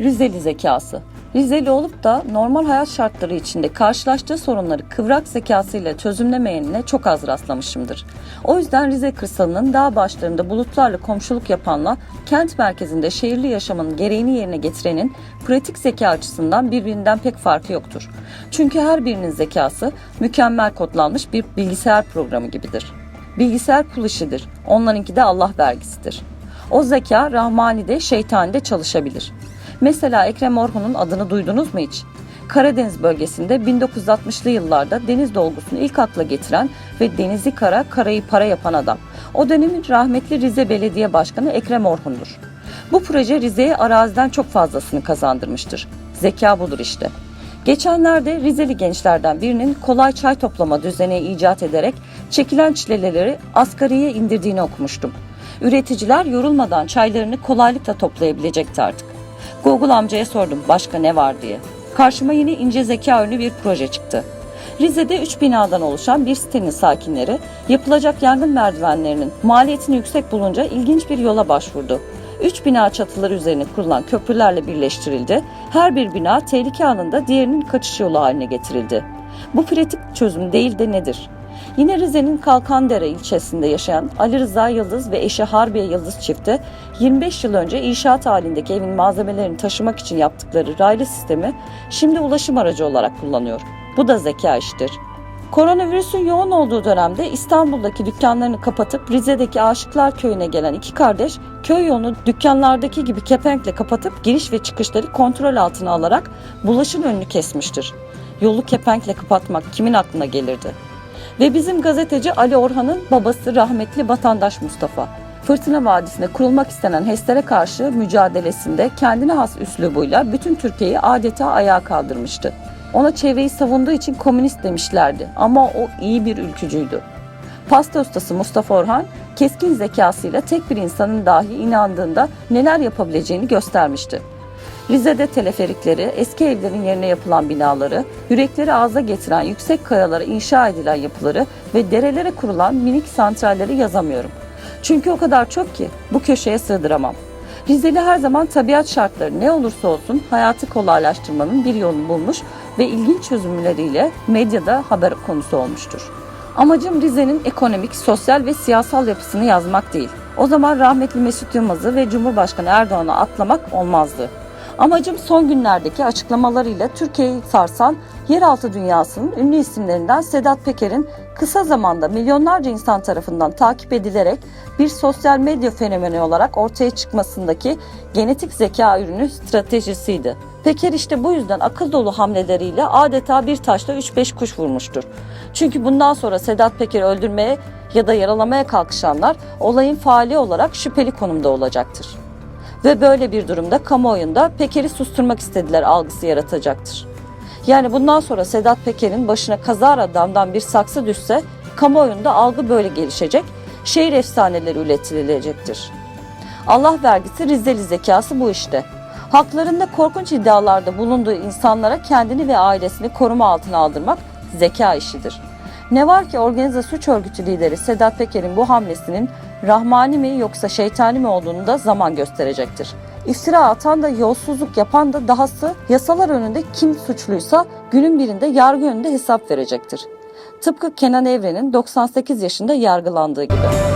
Rizeli zekası. Rizeli olup da normal hayat şartları içinde karşılaştığı sorunları kıvrak zekasıyla çözümlemeyenine çok az rastlamışımdır. O yüzden Rize kırsalının dağ başlarında bulutlarla komşuluk yapanla kent merkezinde şehirli yaşamın gereğini yerine getirenin pratik zeka açısından birbirinden pek farkı yoktur. Çünkü her birinin zekası mükemmel kodlanmış bir bilgisayar programı gibidir. Bilgisayar kul işidir. Onlarınki de Allah vergisidir. O zeka Rahmani'de, şeytanide çalışabilir. Mesela Ekrem Orhun'un adını duydunuz mu hiç? Karadeniz bölgesinde 1960'lı yıllarda deniz dolgusunu ilk akla getiren ve denizi kara, karayı para yapan adam. O dönemin rahmetli Rize Belediye Başkanı Ekrem Orhun'dur. Bu proje Rize'ye araziden çok fazlasını kazandırmıştır. Zeka budur işte. Geçenlerde Rizeli gençlerden birinin kolay çay toplama düzeni icat ederek çekilen çileleri asgariye indirdiğini okumuştum. Üreticiler yorulmadan çaylarını kolaylıkla toplayabilecekti artık. Google amcaya sordum başka ne var diye. Karşıma yine ince zeka ünlü bir proje çıktı. Rize'de 3 binadan oluşan bir sitenin sakinleri yapılacak yangın merdivenlerinin maliyetini yüksek bulunca ilginç bir yola başvurdu. 3 bina çatıları üzerine kurulan köprülerle birleştirildi. Her bir bina tehlike anında diğerinin kaçış yolu haline getirildi. Bu pratik çözüm değil de nedir? Yine Rize'nin Kalkandere ilçesinde yaşayan Ali Rıza Yıldız ve eşi Harbiye Yıldız çifti 25 yıl önce inşaat halindeki evin malzemelerini taşımak için yaptıkları raylı sistemi şimdi ulaşım aracı olarak kullanıyor. Bu da zeka işidir. Koronavirüsün yoğun olduğu dönemde İstanbul'daki dükkanlarını kapatıp Rize'deki Aşıklar Köyü'ne gelen iki kardeş köy yolunu dükkanlardaki gibi kepenkle kapatıp giriş ve çıkışları kontrol altına alarak bulaşın önünü kesmiştir. Yolu kepenkle kapatmak kimin aklına gelirdi? Ve bizim gazeteci Ali Orhan'ın babası rahmetli vatandaş Mustafa. Fırtına Vadisi'nde kurulmak istenen HES'lere karşı mücadelesinde kendine has üslubuyla bütün Türkiye'yi adeta ayağa kaldırmıştı. Ona çevreyi savunduğu için komünist demişlerdi ama o iyi bir ülkücüydü. Pasta ustası Mustafa Orhan keskin zekasıyla tek bir insanın dahi inandığında neler yapabileceğini göstermişti. Rize'de teleferikleri, eski evlerin yerine yapılan binaları, yürekleri ağza getiren yüksek kayalara inşa edilen yapıları ve derelere kurulan minik santralleri yazamıyorum. Çünkü o kadar çok ki bu köşeye sığdıramam. Rizeli her zaman tabiat şartları ne olursa olsun hayatı kolaylaştırmanın bir yolunu bulmuş ve ilginç çözümleriyle medyada haber konusu olmuştur. Amacım Rize'nin ekonomik, sosyal ve siyasal yapısını yazmak değil. O zaman rahmetli Mesut Yılmaz'ı ve Cumhurbaşkanı Erdoğan'ı atlamak olmazdı. Amacım son günlerdeki açıklamalarıyla Türkiye'yi sarsan yeraltı dünyasının ünlü isimlerinden Sedat Peker'in kısa zamanda milyonlarca insan tarafından takip edilerek bir sosyal medya fenomeni olarak ortaya çıkmasındaki genetik zeka ürünü stratejisiydi. Peker işte bu yüzden akıl dolu hamleleriyle adeta bir taşla 3-5 kuş vurmuştur. Çünkü bundan sonra Sedat Peker'i öldürmeye ya da yaralamaya kalkışanlar olayın faali olarak şüpheli konumda olacaktır. Ve böyle bir durumda kamuoyunda Peker'i susturmak istediler algısı yaratacaktır. Yani bundan sonra Sedat Peker'in başına kazara damdan bir saksı düşse kamuoyunda algı böyle gelişecek, şehir efsaneleri üretilecektir. Allah vergisi Rizeli zekası bu işte. Haklarında korkunç iddialarda bulunduğu insanlara kendini ve ailesini koruma altına aldırmak zeka işidir. Ne var ki organize suç örgütü lideri Sedat Peker'in bu hamlesinin rahmani mi yoksa şeytani mi olduğunu da zaman gösterecektir. İftira atan da yolsuzluk yapan da dahası yasalar önünde kim suçluysa günün birinde yargı önünde hesap verecektir. Tıpkı Kenan Evren'in 98 yaşında yargılandığı gibi.